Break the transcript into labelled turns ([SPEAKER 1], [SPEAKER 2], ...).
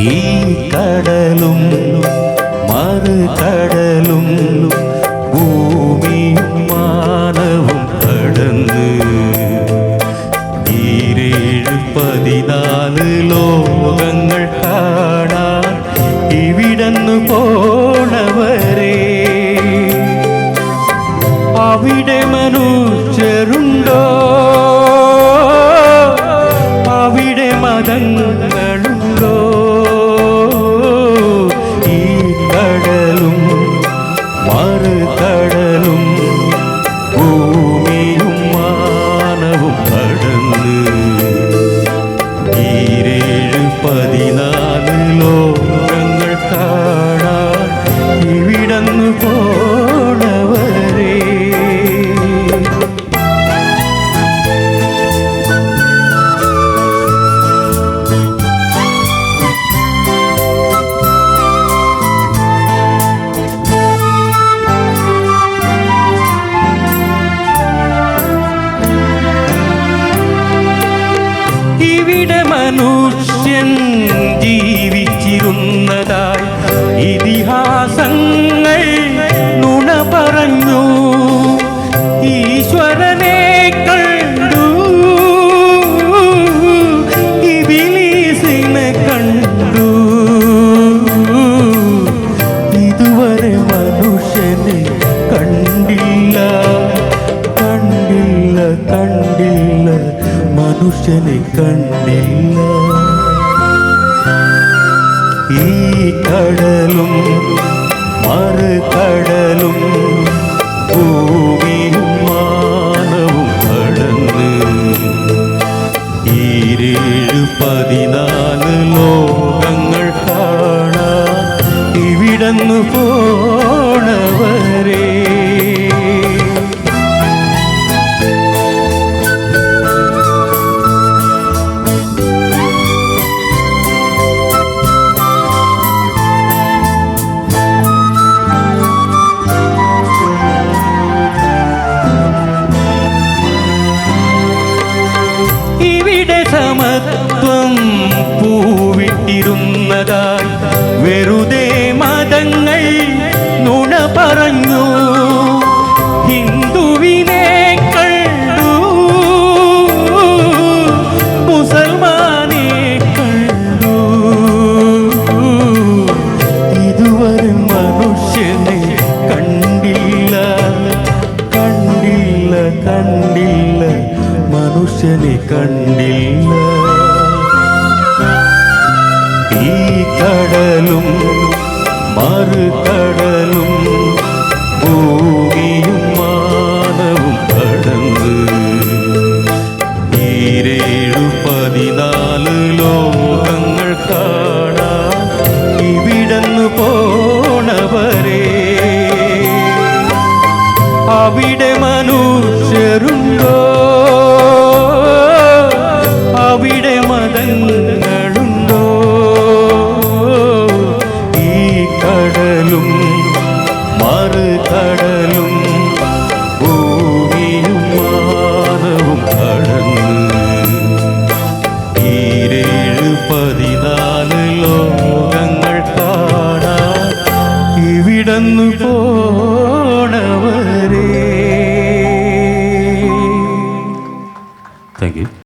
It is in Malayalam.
[SPEAKER 1] ഈ കടലും മറുകടലും ഭൂമിയും മാനവും കടന്ന് ഈരേഴ് പതിനാല് ലോകങ്ങൾ കാണാൻ ഇവിടന്നു പോണവരെ. അവിടെ മനുഷ്യരുണ്ടോ? അവിടെ മതങ്ങളുണ്ടോ? ഈശ്വരനെ കണ്ടു. ഇബിലീസിനെ കണ്ടു. ഇതുവരെ മനുഷ്യനെ കണ്ടില്ല. കണ്ടില്ല കണ്ടില്ല. മനുഷ്യനെ കണ്ടില്ല. ഈ കടലും മറുകടലും ഭൂമിയും പൂവിട്ടിരുന്നതായി വെറുതെ മതങ്ങൾ നുണ പറഞ്ഞു. ഹിന്ദുവിനെ കണ്ടു. കണ്ടു. ഇതുവരെ മനുഷ്യനെ കണ്ടില്ല. കണ്ടില്ല കണ്ടില്ല. മനുഷ്യനെ കണ്ടില്ല. ഈ കടലും മറുകടലും ഭൂമിയും മാനവും കടന്ന് ഈരേഴു പതിനാല് ലോകങ്ങൾ കാണാൻ ഇവിടന്നു പോണവരെ. അവിടെ മനുഷ്യരുണ്ടോ മറുകടലും ഭൂമിയും മാനവും കടന്ന്. ഈരേഴ് പതിനാല് ലോകങ്ങൾ കാണാൻ ഇവിടന്നു പോണവരേ